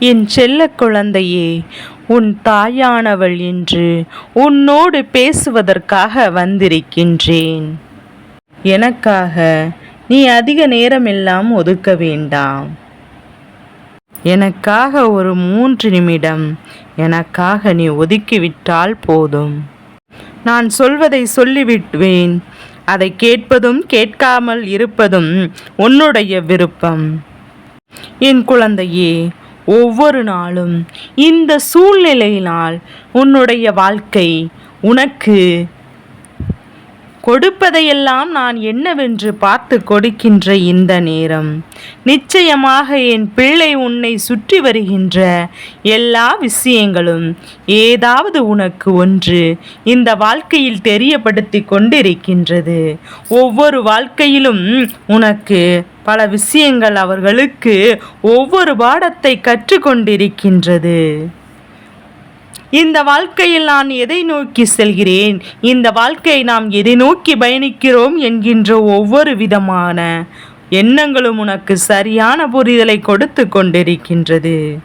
என் செல்ல குழந்தையே உன் தாயானவள் என்று உன்னோடு பேசுவதற்காக வந்திருக்கின்றேன். எனக்காக நீ அதிக நேரமெல்லாம் ஒதுக்க வேண்டாம். எனக்காக ஒரு மூன்று நிமிடம் எனக்காக நீ ஒதுக்கிவிட்டால் போதும். நான் சொல்வதை சொல்லிவிடுவேன். அதை கேட்பதும் கேட்காமல் இருப்பதும் உன்னுடைய விருப்பம். என் குழந்தையே ஒவ்வொரு நாளும் இந்த சூழ்நிலையினால் உன்னுடைய வாழ்க்கை உனக்கு கொடுப்பதையெல்லாம் நான் என்னவென்று பார்த்து கொடுக்கின்ற இந்த நேரம். நிச்சயமாக என் பிள்ளை உன்னை சுற்றி வருகின்ற எல்லா விஷயங்களும் ஏதாவது உனக்கு ஒன்று இந்த வாழ்க்கையில் தெரியப்படுத்தி கொண்டிருக்கின்றது. ஒவ்வொரு வாழ்க்கையிலும் உனக்கு பல விஷயங்கள் அவர்களுக்கு ஒவ்வொரு பாடத்தை கற்றுக்கொண்டிருக்கின்றது இந்த வாழ்க்கையில் நான் எதை நோக்கி செல்கிறேன்? இந்த வாழ்க்கையை நாம் எதை நோக்கி பயணிக்கிறோம் என்கின்ற ஒவ்வொரு விதமான எண்ணங்களும் உனக்கு சரியான புரிதலை கொடுத்து கொண்டிருக்கின்றது.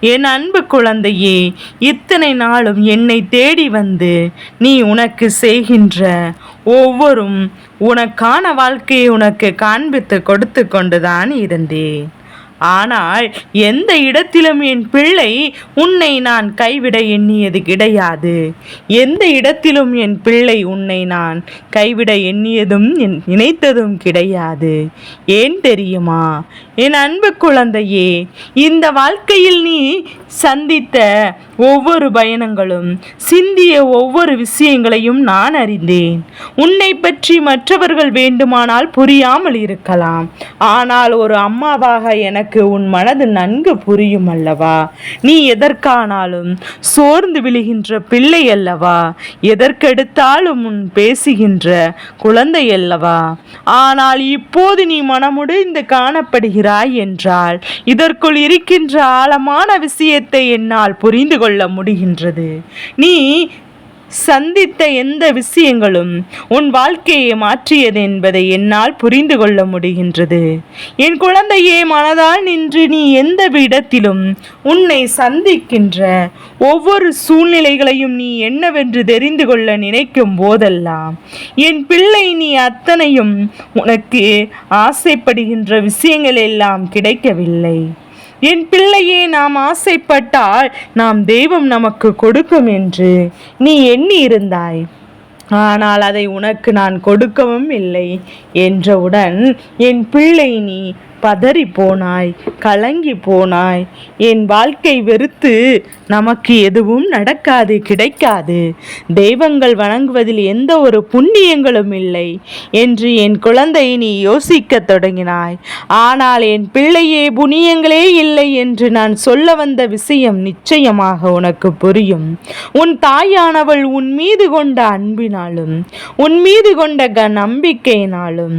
என் அன்பு குழந்தையே இத்தனை நாளும் என்னை தேடி வந்து நீ உனக்கு செய்கின்ற ஒவ்வொரும் உனக்கான வாழ்க்கையை உனக்கு காண்பித்து கொடுத்து கொண்டுதான் இருந்தேன் ஆனால் எந்த இடத்திலும் என் பிள்ளை உன்னை நான் கைவிட எண்ணியது கிடையாது. எந்த இடத்திலும் என் பிள்ளை உன்னை நான் கைவிட எண்ணியதும் என்- நினைத்ததும் கிடையாது. ஏன் தெரியுமா? என் அன்பு குழந்தையே இந்த வாழ்க்கையில் நீ சந்தித்த ஒவ்வொரு பயணங்களும் சிந்திய ஒவ்வொரு விஷயங்களையும் நான் அறிந்தேன். உன்னை பற்றி மற்றவர்கள் வேண்டுமானால் புரியாமல் இருக்கலாம். ஆனால் ஒரு அம்மாவாக எனக்கு உன் மனது நன்கு புரியும் அல்லவா? நீ எதற்கானாலும் சோர்ந்து விழுகின்ற பிள்ளை அல்லவா? எதற்கெடுத்தாலும் உன் பேசுகின்ற குழந்தை அல்லவா? ஆனால் இப்போது நீ மனமுடிந்து காணப்படுகிறாய் என்றால் இதற்குள் இருக்கின்ற ஆழமான விஷயத்தை என்னால் புரிந்து கொள்ள முடிகின்றது. நீ சந்தித்த எந்த விஷயங்களும் உன் வாழ்க்கையை மாற்றியது என்பதை என்னால் புரிந்து கொள்ள முடிகின்றது. என் குழந்தையே மனதால் நின்று நீ எந்த இடத்திலும் உன்னை சந்திக்கின்ற ஒவ்வொரு சூழ்நிலைகளையும் நீ என்னவென்று தெரிந்து கொள்ள நினைக்கும் போதெல்லாம் என் பிள்ளை நீ அத்தனையும் உனக்கு ஆசைப்படுகின்ற விஷயங்கள் எல்லாம் கிடைக்கவில்லை. என் பிள்ளையே நாம் ஆசைப்பட்டால் நாம் தெய்வம் நமக்கு கொடுக்கும் என்று. நீ எண்ணி இருந்தாய் ஆனால் அதை உனக்கு நான் கொடுக்கவும் இல்லை என்றவுடன் என் பிள்ளை நீ பதறி போனாய் கலங்கி போனாய். என் வாழ்க்கை வெறுத்து நமக்கு எதுவும் நடக்காது கிடைக்காது. தெய்வங்கள் வணங்குவதில் எந்த ஒரு புண்ணியங்களும் இல்லை என்று என் குழந்தை நீ யோசிக்கத் தொடங்கினாய். ஆனால் என் பிள்ளையே புண்ணியங்களே இல்லை என்று நான் சொல்ல வந்த விஷயம் நிச்சயமாக உனக்கு புரியும். உன் தாயானவள் உன் மீது கொண்ட அன்பினாலும் உன் மீது கொண்ட க நம்பிக்கையினாலும்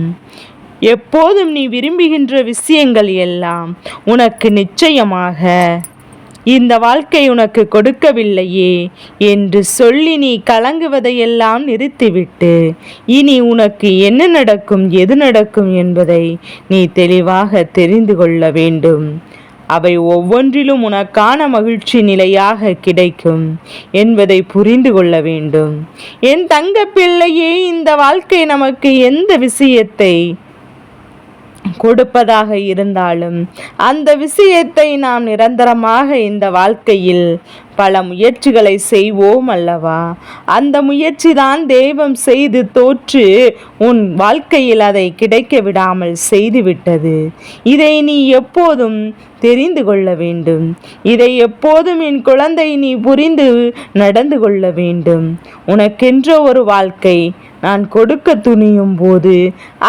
எப்போதும் நீ விரும்புகின்ற விஷயங்கள் எல்லாம் உனக்கு நிச்சயமாக இந்த வாழ்க்கை உனக்கு கொடுக்கவில்லையே என்று சொல்லி நீ கலங்குவதையெல்லாம் நிறுத்திவிட்டு இனி உனக்கு என்ன நடக்கும் எது நடக்கும் என்பதை நீ தெளிவாக தெரிந்து கொள்ள வேண்டும். அவை ஒவ்வொன்றிலும் உனக்கான மகிழ்ச்சி நிலையாக கிடைக்கும் என்பதை புரிந்து கொள்ள வேண்டும். என் தங்க பிள்ளையே இந்த வாழ்க்கை நமக்கு எந்த விஷயத்தை கொடுப்பதாக இருந்தாலும் அந்த விஷயத்தை நாம் நிரந்தரமாக இந்த வாழ்க்கையில் பல முயற்சிகளை செய்வோம் அல்லவா? அந்த முயற்சி தான் தெய்வம் செய்து தோற்று உன் வாழ்க்கையில் அதை கிடைக்க விடாமல் செய்துவிட்டது. இதை நீ எப்போதும் தெரிந்து கொள்ள வேண்டும். இதை எப்போதும் என் குழந்தை நீ புரிந்து நடந்து கொள்ள வேண்டும். உனக்கென்ற ஒரு வாழ்க்கை நான் கொடுக்க துணியும் போது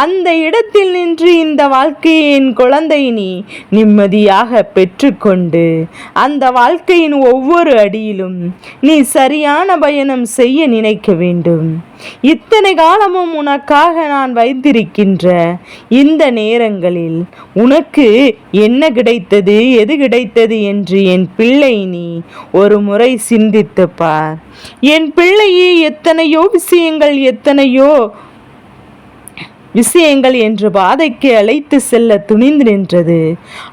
அந்த இடத்தில் நின்று இந்த வாழ்க்கையை என் குழந்தை நீ நிம்மதியாக பெற்றுக்கொண்டு அந்த வாழ்க்கையின் ஒவ்வொரு அடியிலும் நீ சரியான பயணம் செய்ய நினைக்க வேண்டும். இத்தனை காலமும் உனக்காக நான் வைத்திருக்கின்ற இந்த நேரங்களில் உனக்கு என்ன கிடைத்தது எது கிடைத்தது என்று என் பிள்ளை நீ ஒரு முறை சிந்தித்து பார். என் பிள்ளையே எத்தனையோ விஷயங்கள் எத்தனையோ விஷயங்கள் என்று பாதைக்கு அழைத்து செல்ல துணிந்து நின்றது.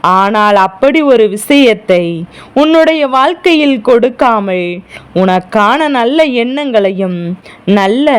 ஆனால் அப்படி ஒரு விஷயத்தை உன்னுடைய வாழ்க்கையில் கொடுக்காமல் உனக்கான நல்ல எண்ணங்களையும் நல்ல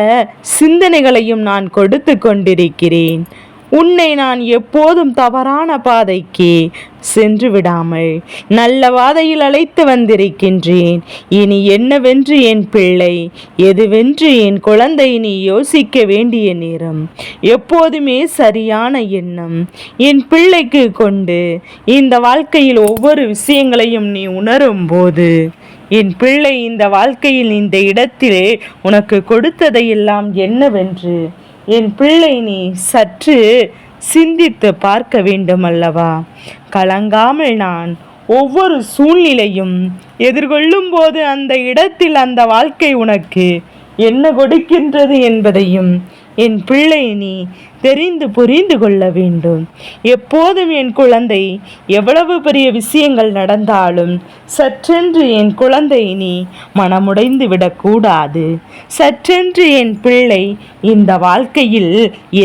சிந்தனைகளையும் நான் கொடுத்து கொண்டிருக்கிறேன். உன்னை நான் எப்போதும் தவறான பாதைக்கு சென்று விடாமல் நல்ல பாதையில் அழைத்து வந்திருக்கின்றேன். இனி என்னவென்று என் பிள்ளை? எதுவென்று என் குழந்தை நீ யோசிக்க வேண்டிய நேரம்? எப்போதுமே சரியான எண்ணம் என் பிள்ளைக்கு கொண்டு இந்த வாழ்க்கையில் ஒவ்வொரு விஷயங்களையும் நீ உணரும் போது என் பிள்ளை இந்த வாழ்க்கையில் இந்த இடத்திலே உனக்கு கொடுத்ததையெல்லாம் என்னவென்று என் பிள்ளை நீ சற்று சிந்தித்து பார்க்க வேண்டும் அல்லவா கலங்காமல் நான் ஒவ்வொரு சூழ்நிலையும் எதிர்கொள்ளும் போது அந்த இடத்தில் அந்த வாழ்க்கை உனக்கு என்ன கொடுக்கின்றது என்பதையும் என் பிள்ளை நீ தெரிந்து புரிந்து கொள்ள வேண்டும். எப்போதும் என் குழந்தை எவ்வளவு பெரிய விஷயங்கள் நடந்தாலும் சற்றென்று என் குழந்தை நீ மனமுடைந்து விடக்கூடாது. சற்றென்று என் பிள்ளை இந்த வாழ்க்கையில்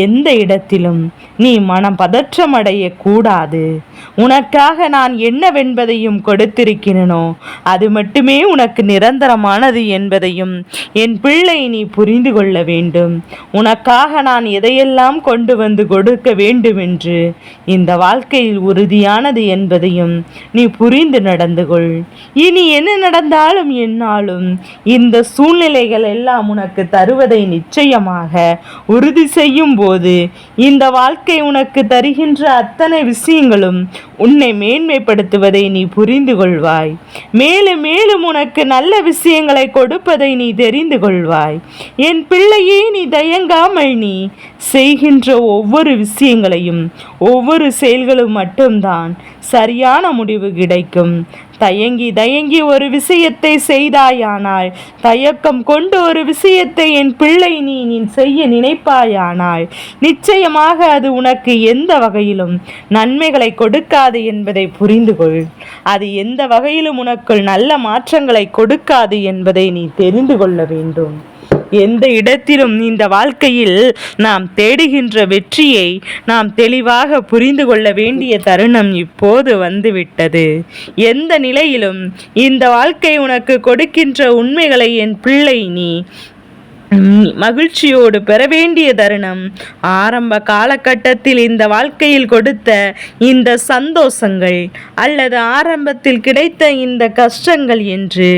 எந்த இடத்திலும் நீ மனம் பதற்றமடைய கூடாது உனக்காக நான் என்னவென்பதையும் கொடுத்திருக்கிறனோ அது மட்டுமே உனக்கு நிரந்தரமானது என்பதையும் என் பிள்ளை நீ புரிந்து கொள்ள வேண்டும். உனக்காக நான் எதையெல்லாம் கொண்டு வந்து கொடுக்க வேண்டுமென்று இந்த வாழ்க்கையில் உறுதியானது என்பதையும் நீ புரிந்து நடந்து கொள். இனி என்ன நடந்தாலும் என்னாலும் இந்த சூழ்நிலைகள் எல்லாம் உனக்கு தருவதை நிச்சயமாக உறுதி செய்யும் போது இந்த வாழ்க்கை உனக்கு தருகின்ற அத்தனை விஷயங்களும் உன்னை மேன்மைப்படுத்துவதை நீ புரிந்து கொள்வாய். மேலும் மேலும் உனக்கு நல்ல விஷயங்களை கொடுப்பதை நீ தெரிந்து கொள்வாய். என் பிள்ளையே நீ தயங்காமல் நீ செய்கின்ற ஒவ்வொரு விஷயங்களையும் ஒவ்வொரு செயல்களும் மட்டும்தான் சரியான முடிவு கிடைக்கும். தயங்கி தயங்கி ஒரு விஷயத்தை செய்தாயானால் தயக்கம் கொண்டு ஒரு விஷயத்தை என் பிள்ளை நீ நீ செய்ய நினைப்பாயானால் நிச்சயமாக அது உனக்கு எந்த வகையிலும் நன்மைகளை கொடுக்காது என்பதை புரிந்து கொள் அது எந்த வகையிலும் உனக்குள் நல்ல மாற்றங்களை கொடுக்காது என்பதை நீ தெரிந்து கொள்ள வேண்டும். எந்த இடத்திலும் இந்த வாழ்க்கையில் நாம் தேடுகின்ற வெற்றியை நாம் தெளிவாக புரிந்து கொள்ள வேண்டிய தருணம் இப்போது வந்துவிட்டது. எந்த நிலையிலும் இந்த வாழ்க்கை உனக்கு கொடுக்கின்ற உண்மைகளை என் பிள்ளை நீ மகிழ்ச்சியோடு பெற வேண்டிய தருணம். ஆரம்ப காலகட்டத்தில் இந்த வாழ்க்கையில் கொடுத்த இந்த சந்தோஷங்கள் அல்லது ஆரம்பத்தில் கிடைத்த இந்த கஷ்டங்கள் என்று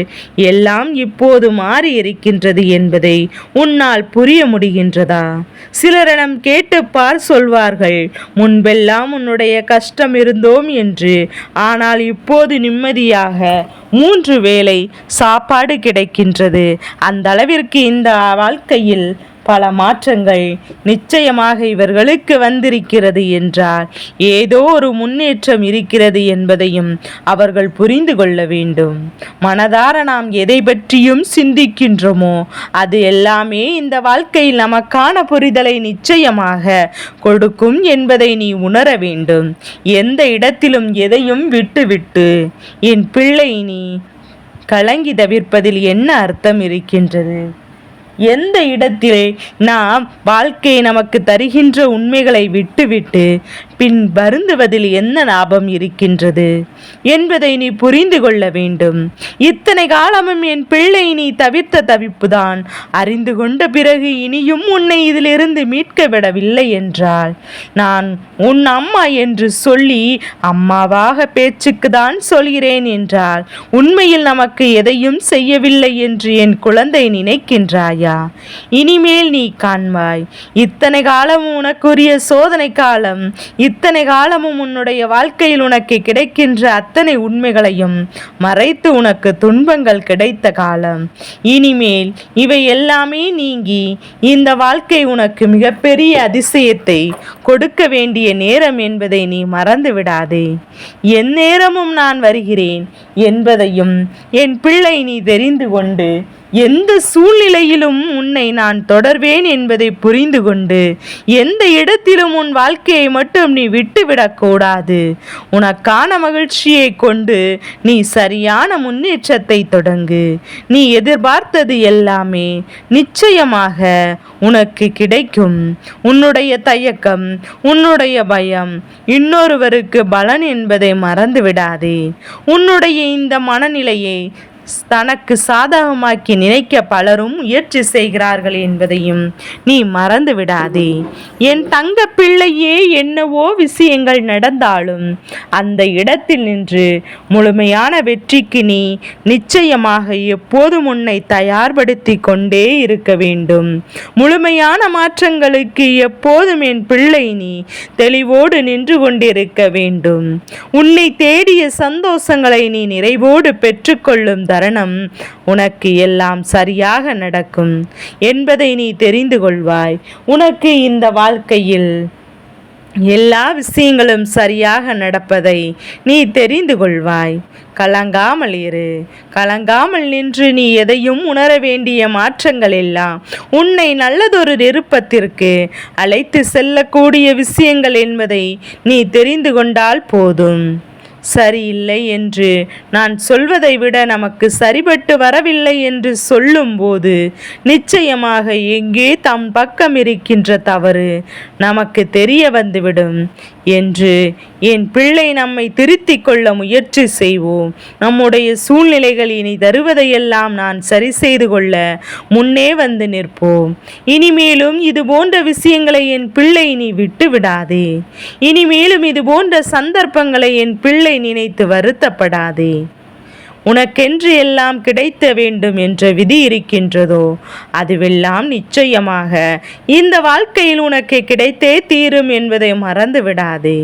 எல்லாம் இப்போது மாறி இருக்கின்றது என்பதை உன்னால் புரிய முடிகின்றதா? சிலரிடம் கேட்டுப்பார் சொல்வார்கள் முன்பெல்லாம் உன்னுடைய கஷ்டம் இருந்தோம் என்று ஆனால் இப்போது நிம்மதியாக மூன்று வேளை சாப்பாடு கிடைக்கின்றது. அந்த அளவிற்கு இந்த வாழ்க்கையில் பல மாற்றங்கள் நிச்சயமாக இவர்களுக்கு வந்திருக்கிறது என்றால் ஏதோ ஒரு முன்னேற்றம் இருக்கிறது என்பதையும் அவர்கள் புரிந்து கொள்ள வேண்டும். மனதார நாம் எதை பற்றியும் சிந்திக்கின்றோமோ அது எல்லாமே இந்த வாழ்க்கையில் நமக்கான புரிதலை நிச்சயமாக கொடுக்கும் என்பதை நீ உணர வேண்டும். எந்த இடத்திலும் எதையும் விட்டுவிட்டு என் பிள்ளை நீ கலங்கி தவிர்ப்பதில் என்ன அர்த்தம் இருக்கின்றது? எந்த இடத்திலே நாம் வாழ்க்கை நமக்கு தருகின்ற உண்மைகளை விட்டுவிட்டு பின் வருந்துவதில் என்ன லாபம் இருக்கின்றது? என்பதை நீ புரிந்து கொள்ள வேண்டும். இத்தனை காலமும் என் பிள்ளை நீ தவிர்த்த தவிப்புதான். அறிந்து கொண்ட பிறகு இனியும் உன்னை இதிலிருந்து மீட்க விடவில்லை என்றால் நான் உன் அம்மா என்று சொல்லி அம்மாவாக பேச்சுக்கு தான் சொல்கிறேன் என்றால் உண்மையில் நமக்கு எதையும் செய்யவில்லை என்று என் குழந்தை நினைக்கின்றாயா? இனிமேல் நீ காண்பாய். இத்தனை காலமும் உனக்குரிய சோதனை காலம் இத்தனை காலமும் உன்னுடைய வாழ்க்கையில் உனக்கு கிடைக்கின்ற அத்தனை உண்மைகளையும் மறைத்து உனக்கு துன்பங்கள் கிடைத்த காலம். இனிமேல் இவை எல்லாமே நீங்கி இந்த வாழ்க்கை உனக்கு மிகப்பெரிய அதிசயத்தை கொடுக்க வேண்டிய நேரம் என்பதை நீ மறந்து விடாதே. என் நேரமும் நான் வருகிறேன் என்பதையும் என் பிள்ளை நீ தெரிந்து கொண்டு எந்த சூழ்நிலையிலும் உன்னை நான் தொடர்வேன் என்பதை புரிந்து கொண்டு எந்த இடத்திலும் உன் வாழ்க்கையை மட்டும் நீ விட்டுவிடக்கூடாது உனக்கான மகிழ்ச்சியை கொண்டு நீ சரியான முன்னேற்றத்தை தொடங்கு. நீ எதிர்பார்த்தது எல்லாமே நிச்சயமாக உனக்கு கிடைக்கும். உன்னுடைய தயக்கம் உன்னுடைய பயம் இன்னொருவருக்கு பலன் என்பதை மறந்து விடாதே உன்னுடைய இந்த மனநிலையை தனக்கு சாதகமாக்கி நினைக்க பலரும் முயற்சி செய்கிறார்கள் என்பதையும் நீ மறந்து விடாதே. என் தங்க பிள்ளையே என்னவோ விஷயங்கள் நடந்தாலும் அந்த இடத்தில் நின்று முழுமையான வெற்றிக்கு நீ நிச்சயமாக எப்போதும் உன்னை தயார்படுத்தி கொண்டே இருக்க வேண்டும். முழுமையான மாற்றங்களுக்கு எப்போதும் என் பிள்ளை நீ தெளிவோடு நின்று கொண்டிருக்க வேண்டும். உன்னை தேடிய சந்தோஷங்களை நீ நிறைவோடு பெற்றுக்கொள்ளும் தருணம் உனக்கு எல்லாம் சரியாக நடக்கும் என்பதை நீ தெரிந்து கொள்வாய். உனக்கு இந்த வாழ்க்கையில் எல்லா விஷயங்களும் சரியாக நடப்பதை நீ தெரிந்து கொள்வாய். கலங்காமல் இரு. கலங்காமல் நின்று நீ எதையும் உணர வேண்டிய மாற்றங்கள் எல்லாம் உன்னை நல்லதொரு நெருப்பத்திற்கு அழைத்து செல்லக்கூடிய விஷயங்கள் என்பதை நீ தெரிந்து கொண்டால் போதும். சரியில்லை என்று. நான் சொல்வதை விட நமக்கு சரிபட்டு வரவில்லை என்று சொல்லும்போது நிச்சயமாக எங்கே தம் பக்கம் இருக்கின்ற தவறு நமக்கு தெரிய வந்துவிடும் என்று என் பிள்ளை நம்மை திருத்திக் கொள்ள முயற்சி செய்வோம். நம்முடைய சூழ்நிலைகள் இனி தருவதையெல்லாம் நான் சரி செய்து கொள்ள முன்னே வந்து நிற்போம். இனிமேலும் இது போன்ற விஷயங்களை என் பிள்ளை நீ விட்டு விடாதே. இனிமேலும் இது போன்ற சந்தர்ப்பங்களை என் பிள்ளை நினைத்து வருத்தப்படாதே. உனக்கென்று எல்லாம் கிடைத்த வேண்டும் என்ற விதி இருக்கின்றதோ அதுவெல்லாம் நிச்சயமாக இந்த வாழ்க்கையில் உனக்கு கிடைத்தே தீரும் என்பதை மறந்து விடாதே.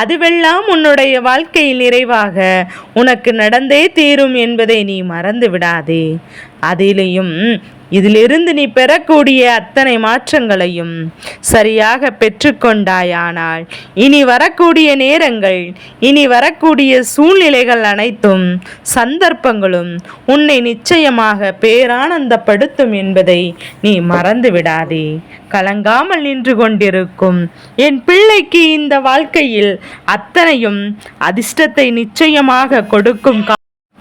அதுவெல்லாம் உன்னுடைய வாழ்க்கையில் நிறைவாக உனக்கு நடந்தே தீரும் என்பதை நீ மறந்து விடாதே. அதிலேயும் இதிலிருந்து நீ பெறக்கூடிய அத்தனை மாற்றங்களையும் சரியாக பெற்றுக்கொண்டாயானால் இனி வரக்கூடிய நேரங்கள் இனி வரக்கூடிய சூழ்நிலைகள் அனைத்தும் சந்தர்ப்பங்களும் உன்னை நிச்சயமாக பேரானந்தப்படுத்தும் என்பதை நீ மறந்து விடாதே. கலங்காமல் நின்று கொண்டிருக்கும் என் பிள்ளைக்கு இந்த வாழ்க்கையில் அத்தனையும் அதிர்ஷ்டத்தை நிச்சயமாக கொடுக்கும்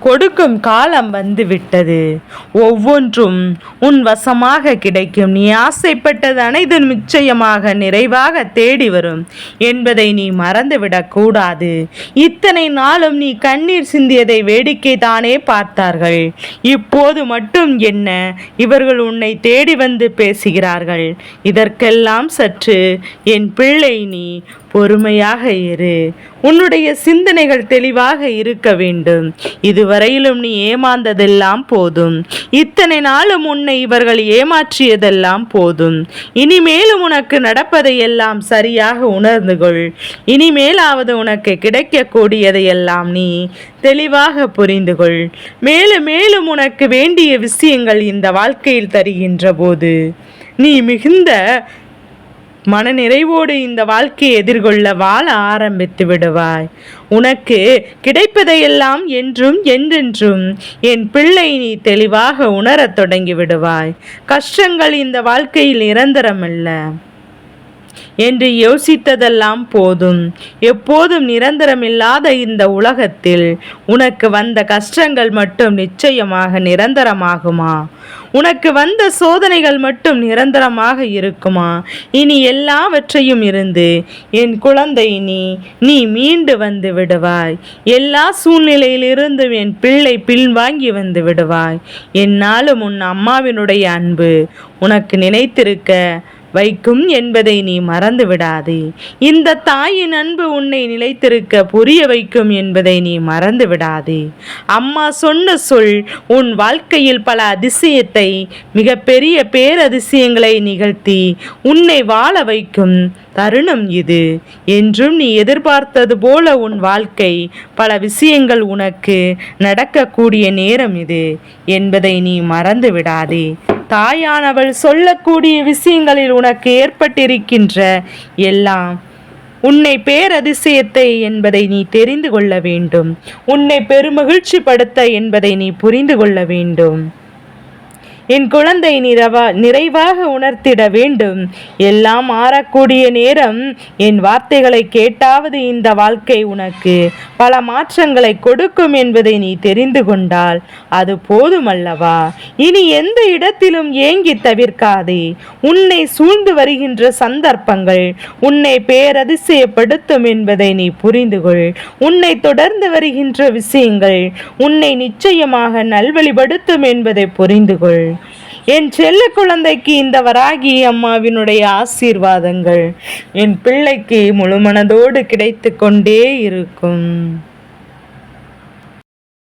கொடுக்கும் காலம் வந்துவிட்டது. ஒவ்வொன்றும் உன் வசமாக கிடைக்கும். நீ ஆசைப்பட்டது அனைத்தும் நிச்சயமாக நிறைவாக தேடி வரும். என்பதை நீ மறந்துவிடக் கூடாது. இத்தனை நாளும் நீ கண்ணீர் சிந்தியதை வேடிக்கை தானே பார்த்தார்கள். இப்போது மட்டும் என்ன? இவர்கள் உன்னை தேடி வந்து பேசுகிறார்கள். இதற்கெல்லாம் சற்று என் பிள்ளை நீ பொறுமையாக இரு. உன்னுடைய சிந்தனைகள் தெளிவாக இருக்க வேண்டும். இதுவரையிலும் நீ ஏமாந்ததெல்லாம் போதும். இத்தனை நாளும் உன்னை இவர்கள் ஏமாற்றியதெல்லாம் போதும். இனிமேலும் உனக்கு நடப்பதையெல்லாம் சரியாக உணர்ந்து கொள் இனிமேலாவது உனக்கு கிடைக்கக்கூடியதையெல்லாம் நீ தெளிவாக புரிந்து கொள் மேலும் மேலும் உனக்கு வேண்டிய விஷயங்கள் இந்த வாழ்க்கையில் தருகின்ற போது நீ மிகுந்த மனநிறைவோடு இந்த வாழ்க்கையை எதிர்கொள்ள வாழ ஆரம்பித்து விடுவாய். உனக்கு கிடைப்பதையெல்லாம் என்றும் என்றென்றும் என் பிள்ளை நீ தெளிவாக உணரத் தொடங்கி விடுவாய். கஷ்டங்கள் இந்த வாழ்க்கையில் நிரந்தரமல்ல. என்று யோசித்ததெல்லாம் போதும். எப்போதும் நிரந்தரமில்லாத இந்த உலகத்தில் உனக்கு வந்த கஷ்டங்கள் மட்டும் நிச்சயமாக நிரந்தரமாகுமா? உனக்கு வந்த சோதனைகள் மட்டும் நிரந்தரமாக இருக்குமா? இனி எல்லாவற்றையும் இருந்து என் குழந்தை நீ நீ மீண்டு வந்து விடுவாய். எல்லா சூழ்நிலையிலிருந்தும் என் பிள்ளை பின்வாங்கி வந்து விடுவாய். என்னாலும் உன் அம்மாவினுடைய அன்பு உனக்கு நினைத்திருக்க வைக்கும் என்பதை நீ மறந்து விடாதே இந்த தாயின் அன்பு உன்னை நிலைத்திருக்க புரிய வைக்கும் என்பதை நீ மறந்து விடாதே அம்மா சொன்ன சொல் உன் வாழ்க்கையில் பல அதிசயத்தை மிகப்பெரிய பேரதிசயங்களை நிகழ்த்தி உன்னை வாழ வைக்கும் தருணம் இது. என்றும் நீ எதிர்பார்த்தது போல உன் வாழ்க்கை பல விஷயங்கள் உனக்கு நடக்கக்கூடிய நேரம் இது என்பதை நீ மறந்து விடாதே தாயானவள் சொல்லக்கூடிய விஷயங்களில் உனக்கு ஏற்பட்டிருக்கின்ற எல்லாம் உன்னை பேரதிசயத்தை என்பதை நீ தெரிந்து கொள்ள வேண்டும். உன்னை பெருமகிழ்ச்சி படுத்த என்பதை நீ புரிந்து கொள்ள வேண்டும். என் குழந்தை நிறவா நிறைவாக உணர்த்திட வேண்டும். எல்லாம் மாறக்கூடிய நேரம் என் வார்த்தைகளை கேட்டாவது இந்த வாழ்க்கை உனக்கு. பல மாற்றங்களை கொடுக்கும் என்பதை நீ தெரிந்து கொண்டால் அது போதுமல்லவா? இனி எந்த இடத்திலும் ஏங்கி தவிர்க்காதே. உன்னை சூழ்ந்து வருகின்ற சந்தர்ப்பங்கள் உன்னை பேரதிசயப்படுத்தும் என்பதை நீ புரிந்து கொள். உன்னை தொடர்ந்து வருகின்ற விஷயங்கள் உன்னை நிச்சயமாக நல்வழிப்படுத்தும் என்பதை புரிந்து கொள். என் செல்ல குழந்தைக்கு இந்த வராகி அம்மாவினுடைய ஆசீர்வாதங்கள். என் பிள்ளைக்கு முழுமனதோடு கிடைத்து கொண்டே இருக்கும்.